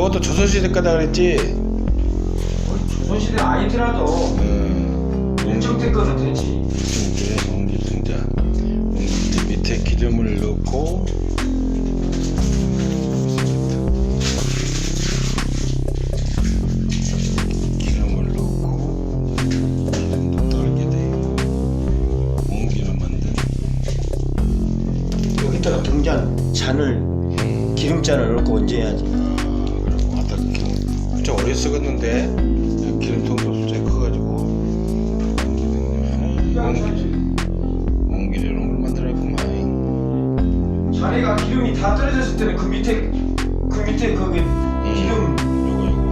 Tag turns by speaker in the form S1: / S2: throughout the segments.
S1: 이것도 조선시대 거다 그랬지?
S2: 조선시대 아니더라도
S1: 음.
S2: 일정때 거는 되지.
S1: 이렇게 옹기 등자. 옹기 이제 밑에 기름을 넣고 기름을 넣고 기름도 떨게 돼요. 옹기로 만든
S2: 여기다가 등잔 잔을 기름잔을 넣고 얹어야지.
S1: 오래 쓰겠는데 기름통도 숫자 커가지고 옹기 옹기로 이런 걸 만들었구만.
S2: 자네가 기름이 다 떨어졌을 때는 그 밑에 그 밑에 거기 기름. 그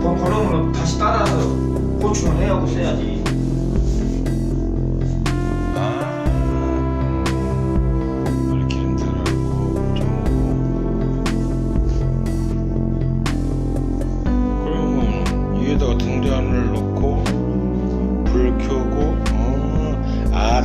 S2: 번호으로 다시 따라서 보충을 해하고 써야지.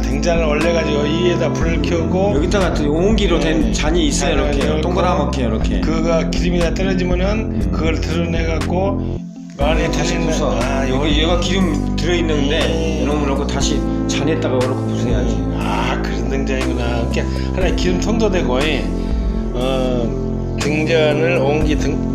S1: 등잔을 올려가지고 위에다 불 켜고
S2: 여기다가 또 온기로 된
S1: 네.
S2: 잔이 있어요
S1: 잔을
S2: 이렇게
S1: 넣고
S2: 동그랗게 이렇게.
S1: 그가 기름이 다 떨어지면은 그걸 드러내갖고 안에
S2: 다시
S1: 들어있는-
S2: 부숴.
S1: 아,
S2: 여기 얘가 기름 들어있는데
S1: 음.
S2: 이놈을 넣고 다시 잔에다가 이렇게 부숴야지.
S1: 아 그런 등잔이구나. 이렇게 하나 기름 통도 되고, 예. 어 등잔을 옹기 등.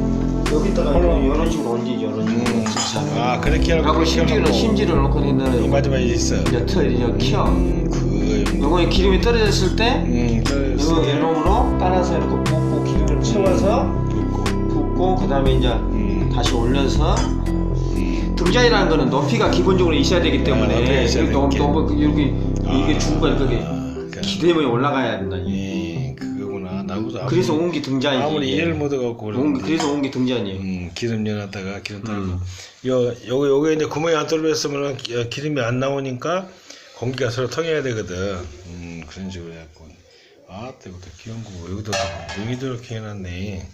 S2: 여기다가
S1: 홀로.
S2: 이런 식으로 얹지 이런 식으로.
S1: 음.
S2: 진짜.
S1: 아 그렇게 하고
S2: 하고 심지를 심지를 넣고 있는
S1: 마지막에 있어.
S2: 이제 틀 이제 키워.
S1: 음, 그.
S2: 요거에 기름이 떨어졌을 때
S1: 음,
S2: 이거 이놈으로 따라서 이렇게 붓고 기름을 채워서
S1: 붓고.
S2: 붓고 그 다음에 이제
S1: 음.
S2: 다시 올려서
S1: 음.
S2: 등잔이라는 거는 높이가 기본적으로 있어야 되기
S1: 아,
S2: 때문에
S1: 높이가 있어야
S2: 너무
S1: 되겠게.
S2: 너무 여기 이게
S1: 아,
S2: 중간 그게
S1: 그러니까.
S2: 기대면이 올라가야 된다.
S1: 예, 그거 나보다
S2: 그래서
S1: 아무리-
S2: 온기 등잔이지.
S1: 아무리. 이해를 못해갖고 그러는데.
S2: 그래서 온기 등잔이에요.
S1: 음, 기름 열었다가 기름 따고
S2: 음.
S1: 요 요거 요거 이제 구멍이 안 뚫렸으면 기름이 안 나오니까 공기가 서로 통해야 되거든. 음 그런 식으로 해갖고 아 이것도 귀여운 거 여기도 능이도 이렇게 해놨네.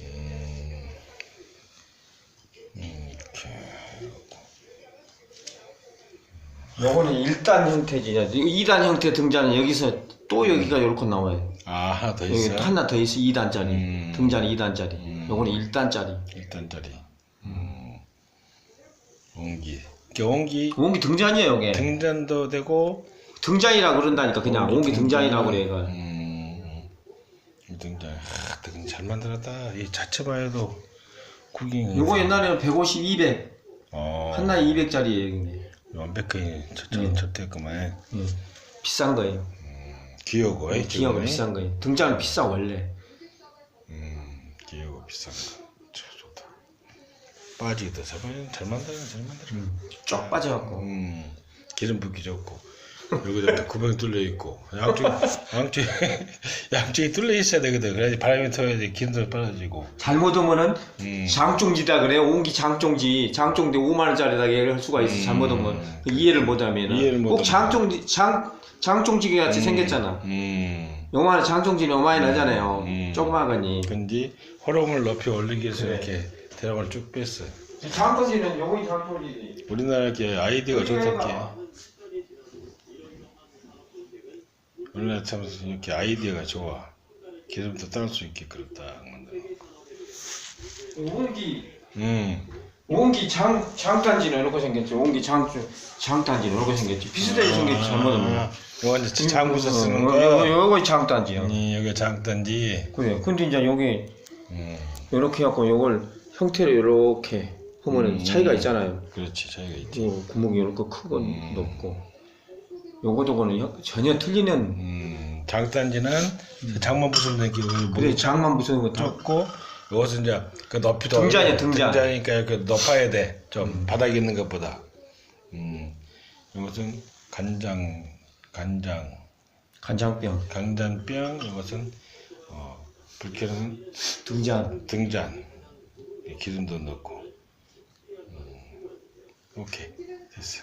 S1: 음, 음 이렇게
S2: 요거는 1단 형태지. 2단 형태 등잔은 여기서 또 여기가 이렇게 나와요.
S1: 아 하나 더
S2: 여기
S1: 있어.
S2: 또 하나 더 있어 2단짜리.
S1: 음.
S2: 등잔이 2단짜리.
S1: 음.
S2: 요거는 1단짜리.
S1: 일단짜리. 음, 온기. 이게 온기
S2: 온기 등잔이에요, 요게.
S1: 등잔도 되고
S2: 등잔이라 그런다니까 그냥 온기 등잔이라고 그래 이거.
S1: 음, 이 등잔. 아, 등잘 만들었다. 이 자체만 해도 구경.
S2: 요거 옛날에는 150, 200.
S1: 어,
S2: 한나에 200짜리예요.
S1: 완벽하게 저쪽
S2: 음.
S1: 저때구만.
S2: 비싼 거예요.
S1: 귀여고. 이
S2: 기어가. 비싼 거예요. 등잔은 비싸 원래.
S1: 음, 귀여고 비싼 거. 참 좋다. 빠지기도 저번에 잘 만들어 잘 만들어.
S2: 쫙 빠져갖고.
S1: 음, 기름 붓기 좋고. 여기다 또 구멍이 뚫려 있고 양쪽 양쪽 양쪽이 뚫려 있어야 되거든. 그래야지 바람이 터야지 기름도 빨아지고.
S2: 잘못하면은
S1: 음.
S2: 장종지다 그래요. 온기 장종지. 장종지 5만 원짜리다 얘기할 수가 있어. 잘못하면 그 이해를 못하면은.
S1: 이해를
S2: 꼭
S1: 못하면.
S2: 장종지 장 장종지게 같이 생겼잖아.
S1: 음.
S2: 요만한 장종지는 어마이 나잖아요.
S1: 음.
S2: 조그마하니.
S1: 근데 호름을 높이 올리기 위해서
S2: 그래.
S1: 이렇게 대ram을 쭉 뺐어.
S2: 장종지는 요거이 장종지지.
S1: 우리나라 이렇게 아이디어가 좋답게. 우리나라 참 이렇게 아이디어가 좋아. 기름도 딸수 있게 그렇다.
S2: 온기
S1: 음.
S2: 온기 장 장단지는 이렇게 생겼지. 온기 장 장단지는 이렇게 생겼지. 비슷하게 생겼지. 잘못하면.
S1: 아, 이거 이제 장부서 쓰는
S2: 어,
S1: 거.
S2: 요거 요거 장단지야.
S1: 음, 여기 장단지.
S2: 그래. 근데 이제 여기
S1: 음.
S2: 이렇게 해갖고 요걸 형태를 이렇게 하면은
S1: 음.
S2: 차이가 있잖아요.
S1: 그렇지 차이가 있지.
S2: 이 구멍이 이렇게 크고
S1: 음.
S2: 높고 요거도거는 형- 전혀 틀리는
S1: 음. 장단지는 장만 부수는 게 여기
S2: 그래 장만 거 다.
S1: 좁고 이것은 이제 그 높이도
S2: 등잔이야, 등잔.
S1: 등잔이니까 이렇게 높아야 돼. 좀 바닥에 있는 것보다. 음. 이것은 간장 간장
S2: 간장병,
S1: 간장병 이것은 어, 불쾌는
S2: 등잔.
S1: 등잔 기름도 넣고 음. 오케이 됐어.